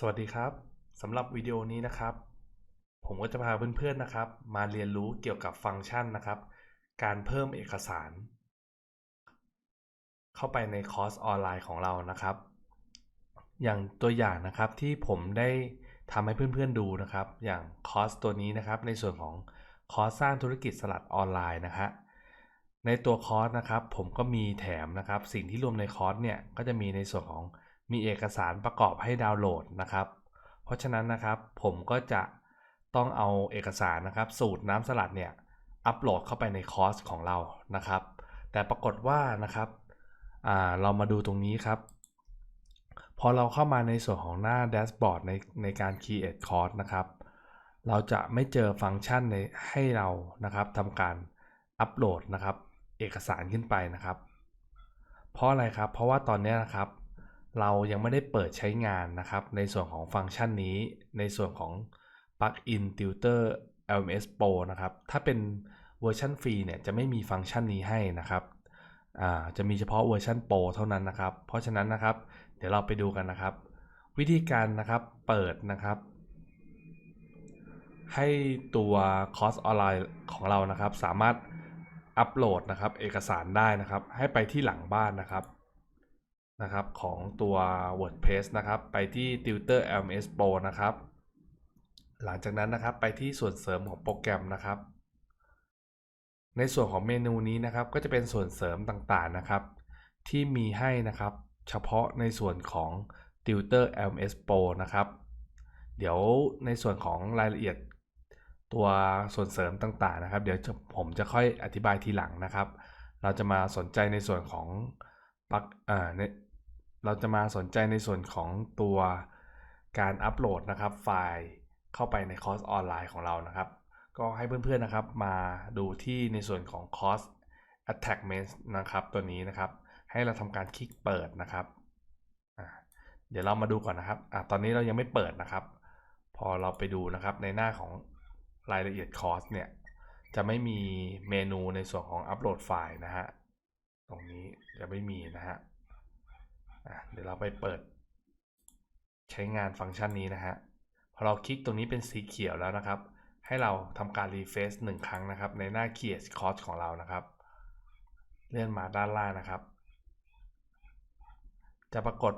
สวัสดีครับสำหรับวิดีโอนี้นะครับ ผมก็จะพาเพื่อนๆนะครับ มาเรียนรู้เกี่ยวกับฟังก์ชันนะครับ การเพิ่มเอกสาร เข้าไปในคอร์สออนไลน์ของเรานะครับ อย่างตัวอย่างนะครับที่ผมได้ทำให้เพื่อนๆดูนะครับ อย่างคอร์สตัวนี้นะครับ ในส่วนของคอร์สสร้างธุรกิจสลัดออนไลน์นะฮะในตัวคอร์สนะครับ ผมก็มีแถมนะครับ สิ่งที่รวมในคอร์สเนี่ยก็จะมีในส่วนของ มีเอกสารประกอบให้ดาวน์โหลดนะครับ เพราะฉะนั้นนะครับผมก็จะต้องเอาเอกสารนะครับสูตรน้ำสลัดเนี่ยอัปโหลดเข้าไปในคอร์สของเรานะครับ แต่ปรากฏว่านะครับเรามาดูตรงนี้ครับ พอเราเข้ามาในส่วนของหน้าแดชบอร์ดในในการ create course นะครับ เราจะไม่เจอฟังก์ชันในให้เรานะครับทำการอัปโหลดนะครับ เอกสารขึ้นไปนะครับ เพราะอะไรครับ เพราะว่าตอนนี้นะครับ เรายังไม่ได้เปิดใช้งานนะครับ ในส่วนของฟังก์ชันนี้ ในส่วนของ plugin tutor LMS Pro นะครับ ถ้าเป็นเวอร์ชันฟรีเนี่ยจะไม่มีฟังก์ชันนี้ให้นะครับจะมีเฉพาะเวอร์ชันโปรเท่านั้นนะครับ เพราะฉะนั้นนะครับ เดี๋ยวเราไปดูกันนะครับ วิธีการนะครับเปิดนะครับ ให้ตัวคอร์สออนไลน์ของเรานะครับ สามารถอัปโหลดนะครับ เอกสารได้นะครับ ให้ไปที่หลังบ้านนะครับ นะครับของตัว WordPress นะครับ ไปที่ Tutor LMS Pro นะครับ หลังจากนั้นนะครับไปที่ส่วนเสริมของโปรแกรมนะครับ ในส่วนของเมนูนี้นะครับก็จะเป็นส่วนเสริมต่างๆนะครับ ที่มีให้นะครับเฉพาะในส่วนของ Tutor LMS Pro นะครับ เดี๋ยวในส่วนของรายละเอียดตัวส่วนเสริมต่างๆนะครับ เดี๋ยวผมจะค่อยอธิบายทีหลังนะครับ เราจะมาสนใจในส่วนของปักอ่า เราจะมาสนใจในส่วนของตัวการอัปโหลดนะครับ ไฟล์เข้าไปในคอร์สออนไลน์ของเรานะครับ ก็ให้เพื่อนๆนะครับมาดูที่ในส่วนของคอร์ส attachment นะครับ ตัวนี้นะครับ ให้เราทำการคลิกเปิดนะครับเดี๋ยวเรามาดูก่อนนะครับอตอนนี้เรายังไม่เปิดนะครับ พอเราไปดูนะครับในหน้าของรายละเอียดคอร์สเนี่ย จะไม่มีเมนูในส่วนของอัปโหลดไฟล์นะฮะ ตรงนี้จะไม่มีนะฮะ เดี๋ยวเราไปเปิด ใช้งานฟังก์ชันนี้นะฮะ พอเราคลิกตรงนี้เป็นสีเขียวแล้วนะครับ ให้เราทำการรีเฟซหนึ่งครั้งนะครับ ในหน้า Create Course ของเรานะครับ เลื่อนมาด้านล่างนะครับ จะปรากฏ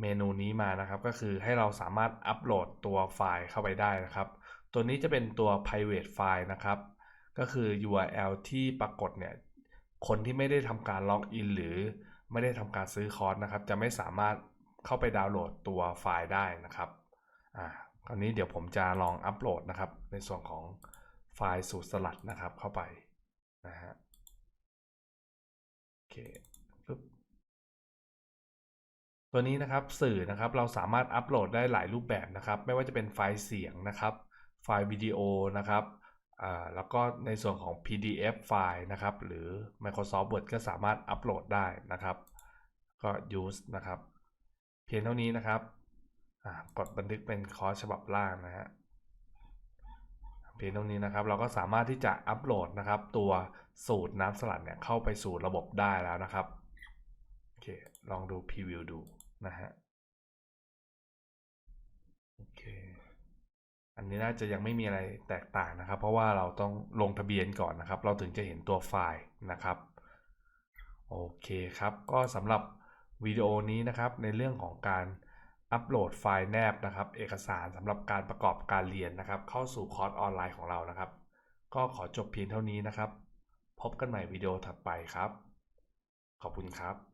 เมนูนี้มานะครับ ก็คือให้เราสามารถอัปโหลดตัวไฟล์เข้าไปได้นะครับ ตัวนี้จะเป็นตัว private file นะครับ ก็คือ URL ที่ปรากฏเนี่ย คนที่ไม่ได้ทำการล็อกอินหรือ ไม่ได้ทำการซื้อคอร์สนะครับ จะไม่สามารถเข้าไปดาวน์โหลดตัวไฟล์ได้นะครับอ่าคราวนี้เดี๋ยวผมจะลองอัปโหลดนะครับ ในส่วนของไฟล์สูตรสลัดนะครับเข้าไปนะฮะโอเคปึ๊บตัวนี้นะครับสื่อนะครับเราสามารถอัปโหลดได้หลายรูปแบบนะครับ ไม่ว่าจะเป็นไฟล์เสียงนะครับ ไฟล์วิดีโอนะครับ อ่าแล้วก็ในส่วนของ PDF ไฟล์นะครับ หรือ Microsoft Word ก็สามารถอัปโหลดได้นะครับ ก็ use นะครับ เพียงเท่านี้นะครับกดบันทึกเป็นคอร์สฉบับล่างนะฮะเพียงเท่านี้นะครับ เราก็สามารถที่จะอัปโหลดนะครับ ตัวสูตรน้ำสลัดเนี่ยเข้าไปสู่ระบบได้แล้วนะครับโอเคลองดูพรีวิวดูนะฮะโอเค อันนี้น่าจะยังไม่มีอะไรแตกต่างนะครับ เพราะว่าเราต้องลงทะเบียนก่อนนะครับ เราถึงจะเห็นตัวไฟล์นะครับโอเคครับก็สำหรับวิดีโอนี้นะครับในเรื่องของการอัปโหลดไฟล์แนบนะครับ เอกสารสำหรับการประกอบการเรียนนะครับ เข้าสู่คอร์สออนไลน์ของเรานะครับ ก็ขอจบเพียงเท่านี้นะครับ พบกันใหม่วิดีโอถัดไปครับ ขอบคุณครับ